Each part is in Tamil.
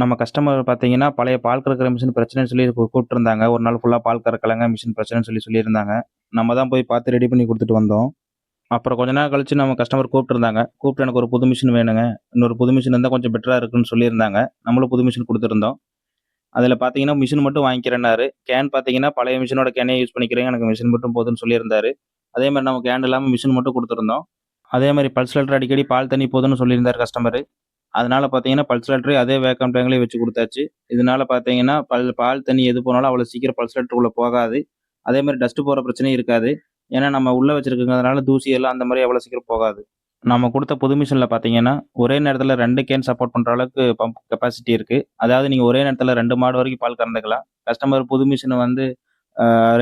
நம்ம கஸ்டமர் பார்த்தீங்கன்னா, பழைய பால் கறக்கிற மிஷின் பிரச்சனைன்னு சொல்லி கூப்பிட்டுருந்தாங்க. ஒரு நாள் ஃபுல்லாக பால் கறக்கலைங்க மிஷின் பிரச்சனைன்னு சொல்லி சொல்லியிருந்தாங்க. நம்ம தான் போய் பார்த்து ரெடி பண்ணி கொடுத்துட்டு வந்தோம். அப்புறம் கொஞ்ச நாள் கழிச்சு நம்ம கஸ்டமர் கூப்பிட்டுருந்தாங்க. கூப்பிட்டு எனக்கு ஒரு புது மிஷின் வேணுங்க. இன்னொரு புது மிஷின் இருந்தால் கொஞ்சம் பெட்டராக இருக்குன்னு சொல்லியிருந்தாங்க. நம்மளும் புது மிஷின் கொடுத்துருந்தோம் அதில் பார்த்தீங்கன்னா, மிஷின் மட்டும் வாங்கிக்கிறேன்னாரு. கேன் பார்த்தீங்கன்னா, பழைய மிஷினோட கேனே யூஸ் பண்ணிக்கிறேங்க. எனக்கு மிஷின் மட்டும் போதுன்னு சொல்லியிருந்தாரு. அதே மாதிரி நம்ம கேன் இல்லாமல் மிஷின் மட்டும் கொடுத்துருந்தோம் அதே மாதிரி பல்ஸ் அடிக்கடி பால் தண்ணி போதுன்னு சொல்லியிருந்தாரு கஸ்டமரு. அதனால பார்த்தீங்கன்னா, பல்ஸ் அதே வேக்கம் டேங்க்லயே வச்சு கொடுத்தாச்சு இதனால பார்த்தீங்கன்னா, பல் பால் தண்ணி எது போனாலும் அவ்வளோ சீக்கிரம் பல்ஸ் போகாது. அதே மாதிரி டஸ்ட்டு போகிற பிரச்சனையும் இருக்காது. ஏன்னா, நம்ம உள்ளே வச்சிருக்கிறதுனால தூசி எல்லாம் அந்த மாதிரி அவ்வளோ சீக்கிரம் போகாது. நம்ம கொடுத்த புது மிஷினில் பார்த்தீங்கன்னா, ஒரே நேரத்தில் ரெண்டு கேன் சப்போர்ட் பண்ணுற அளவுக்கு பம்ப் கெப்பாசிட்டி இருக்குது அதாவது நீங்கள் ஒரே நேரத்தில் ரெண்டு மாடு வரைக்கும் பால் கறந்துக்கலாம். கஸ்டமர் புது மிஷின் வந்து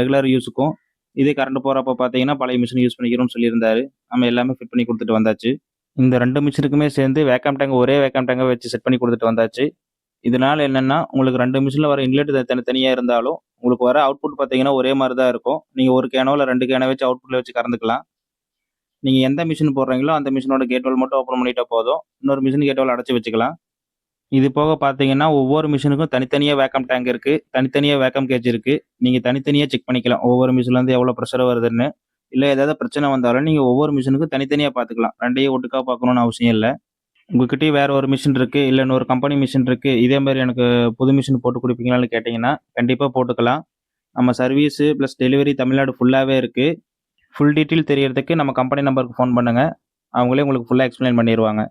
ரெகுலர் யூஸுக்கும், இதே கரண்ட் போகிறப்ப பார்த்தீங்கன்னா, பழைய மிஷின் யூஸ் பண்ணிக்கிறோம்னு சொல்லியிருந்தாரு. நம்ம எல்லாமே ஃபிட் பண்ணி கொடுத்துட்டு வந்தாச்சு. இந்த ரெண்டு மிஷினுக்குமே சேர்ந்து வேக்கம் டேங்க் ஒரே வேக்கம் டேங்கை வச்சு செட் பண்ணி கொடுத்துட்டு வந்தாச்சு. இதனால் என்னென்னா உங்களுக்கு ரெண்டு மிஷினில் வர இன்லெட் தனித்தனியாக இருந்தாலும், உங்களுக்கு வர அவுட்புட் பார்த்தீங்கன்னா, ஒரே மாதிரி தான் இருக்கும். நீங்கள் ஒரு கேனோ இல்லை ரெண்டு கேனோ வச்சு அவுட்புட்டில் வச்சு கறந்துக்கலாம். நீங்கள் எந்த மிஷின் போடுறீங்களோ, அந்த மிஷினோட கேட் மட்டும் ஓப்பன் பண்ணிட்டா போதும். இன்னொரு மிஷின் கேட் வால்வ் வச்சுக்கலாம். இது போக பார்த்தீங்கன்னா, ஒவ்வொரு மிஷினுக்கும் தனித்தனியாக வேக்கம் டேங்க் இருக்குது தனித்தனியாக வேக்கம் கேஜ் இருக்குது நீங்கள் தனித்தனியாக செக் பண்ணிக்கலாம். ஒவ்வொரு மிஷின்லேருந்து எவ்வளோ ப்ரெஷர் வருதுன்னு. இல்லை ஏதாவது பிரச்சனை வந்தாலும் நீங்கள் ஒவ்வொரு மிஷினுக்கும் தனித்தனியாக பார்த்துக்கலாம். ரெண்டையும் ஒட்டுக்காக பார்க்கணும்னு அவசியம் இல்லை உங்ககிட்டயும் வேற ஒரு மிஷின் இருக்கு, இல்லை இன்னொரு கம்பெனி மிஷின் இருக்கு. இதே மாதிரி எனக்கு புது மிஷின் போட்டு கொடுப்பீங்களான்னு கேட்டிங்கன்னா கண்டிப்பாக போட்டுக்கலாம். நம்ம சர்வீஸு ப்ளஸ் டெலிவரி தமிழ்நாடு ஃபுல்லாகவே இருக்குது ஃபுல் டீட்டெயில் தெரியறதுக்கு நம்ம கம்பெனி நம்பருக்கு ஃபோன் பண்ணுங்க. அவங்களே உங்களுக்கு ஃபுல்லாக எக்ஸ்ப்ளைன் பண்ணிடுவாங்க